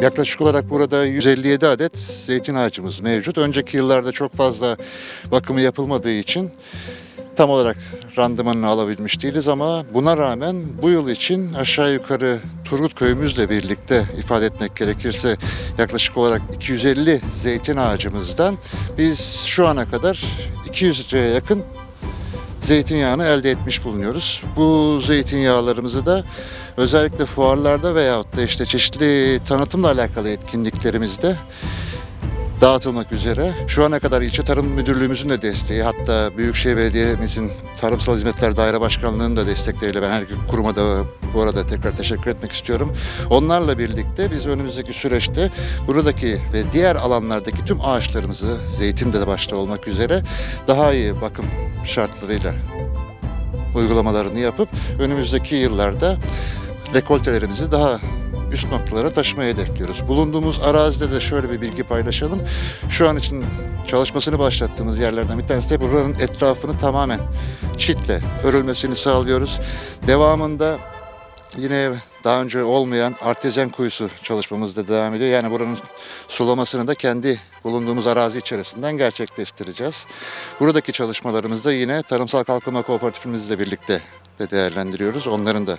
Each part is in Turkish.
Yaklaşık olarak burada 157 adet zeytin ağacımız mevcut. Önceki yıllarda çok fazla bakımı yapılmadığı için tam olarak randımanını alabilmiş değiliz ama buna rağmen bu yıl için aşağı yukarı Turgut köyümüzle birlikte ifade etmek gerekirse yaklaşık olarak 250 zeytin ağacımızdan biz şu ana kadar 200 litreye yakın zeytinyağını elde etmiş bulunuyoruz. Bu zeytinyağlarımızı da özellikle fuarlarda veyahut da işte çeşitli tanıtımla alakalı etkinliklerimizde dağıtılmak üzere. Şu ana kadar ilçe tarım müdürlüğümüzün de desteği hatta Büyükşehir Belediye'mizin Tarımsal Hizmetler Daire Başkanlığı'nın da destekleriyle ben her iki kuruma da bu arada tekrar teşekkür etmek istiyorum. Onlarla birlikte biz önümüzdeki süreçte buradaki ve diğer alanlardaki tüm ağaçlarımızı zeytin de başta olmak üzere daha iyi bakım şartlarıyla uygulamalarını yapıp önümüzdeki yıllarda rekoltelerimizi daha üst noktalara taşımayı hedefliyoruz. Bulunduğumuz arazide de şöyle bir bilgi paylaşalım. Şu an için çalışmasını başlattığımız yerlerden bir tanesi de buranın etrafını tamamen çitle örülmesini sağlıyoruz. Devamında yine daha önce olmayan artezyen kuyusu çalışmamız da devam ediyor. Yani buranın sulamasını da kendi bulunduğumuz arazi içerisinden gerçekleştireceğiz. Buradaki çalışmalarımızda yine Tarımsal Kalkınma Kooperatifimizle birlikte de değerlendiriyoruz. Onların da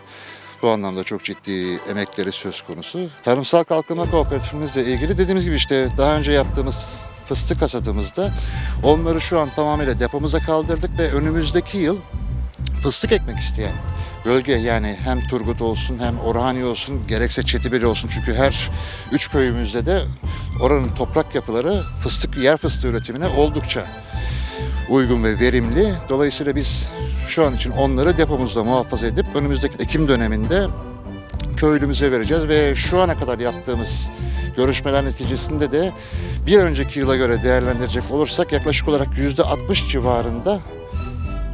bu anlamda çok ciddi emekleri söz konusu. Tarımsal Kalkınma Kooperatifimizle ilgili dediğimiz gibi işte daha önce yaptığımız fıstık hasadımızda onları şu an tamamıyla depomuza kaldırdık ve önümüzdeki yıl fıstık ekmek isteyen bölge yani hem Turgut olsun hem Orhani olsun gerekse Çetibeli olsun çünkü her üç köyümüzde de oranın toprak yapıları fıstık yer fıstığı üretimine oldukça uygun ve verimli. Dolayısıyla biz şu an için onları depomuzda muhafaza edip önümüzdeki Ekim döneminde köylümüze vereceğiz ve şu ana kadar yaptığımız görüşmeler neticesinde de bir önceki yıla göre değerlendirecek olursak yaklaşık olarak yüzde 60 civarında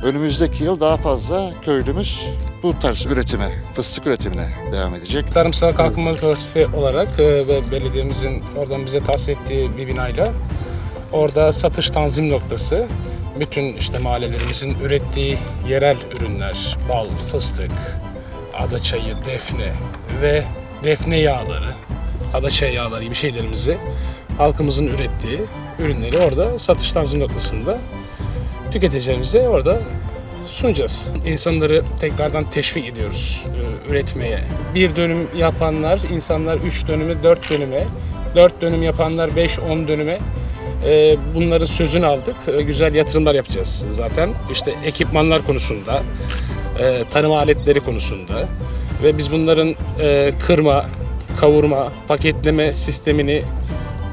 önümüzdeki yıl daha fazla köylümüz bu tarz üretime, fıstık üretimine devam edecek. Tarımsal Kalkınma Kooperatif olarak e, ve belediyemizin oradan bize tahsis ettiği bir binayla orada satış tanzim noktası. Bütün işte mahallelerimizin ürettiği yerel ürünler, bal, fıstık, adaçayı, defne ve defne yağları, adaçayı yağları gibi şeylerimizi halkımızın ürettiği ürünleri orada satış tanzim noktasında tüketicilerimize orada sunacağız. İnsanları tekrardan teşvik ediyoruz e, üretmeye. Bir dönüm yapanlar, insanlar üç dönümü, dört dönüme, dört dönüm yapanlar beş, on dönüme e, bunların sözünü aldık. E, güzel yatırımlar yapacağız zaten. İşte ekipmanlar konusunda, e, tarım aletleri konusunda ve biz bunların e, kırma, kavurma, paketleme sistemini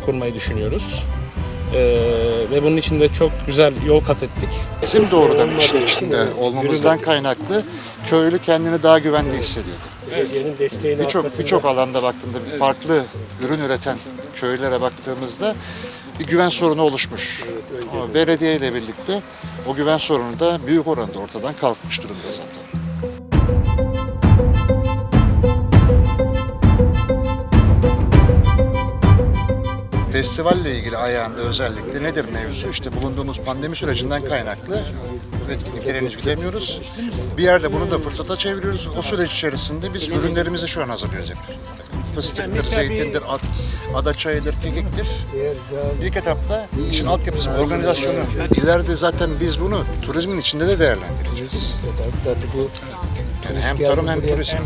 kurmayı düşünüyoruz. E, ve bunun için de çok güzel yol kat ettik. Bizim doğrudan işin içinde olmamızdan kaynaklı köylü kendini daha güvende hissediyor. Belediyenin desteğini Birçok birçok alanda baktığında bir farklı ürün üreten köylere baktığımızda bir güven sorunu oluşmuş. Ama belediye ile birlikte o güven sorunu da büyük oranda ortadan kalkmış durumda zaten. Festivalle ilgili ayağında özellikle nedir mevzu? İşte bulunduğumuz pandemi sürecinden kaynaklı etkinliklere henüz gidemiyoruz. Bir yerde bunu da fırsata çeviriyoruz. O süreç içerisinde biz ürünlerimizi şu an hazırlıyoruz. Fıstıktır, zeytindir, ad, adaçayıdır, kekiktir. İlk etapta işin altyapısı, organizasyonu. İleride zaten biz bunu turizmin içinde de değerlendireceğiz. Yani hem tarım hem turizm.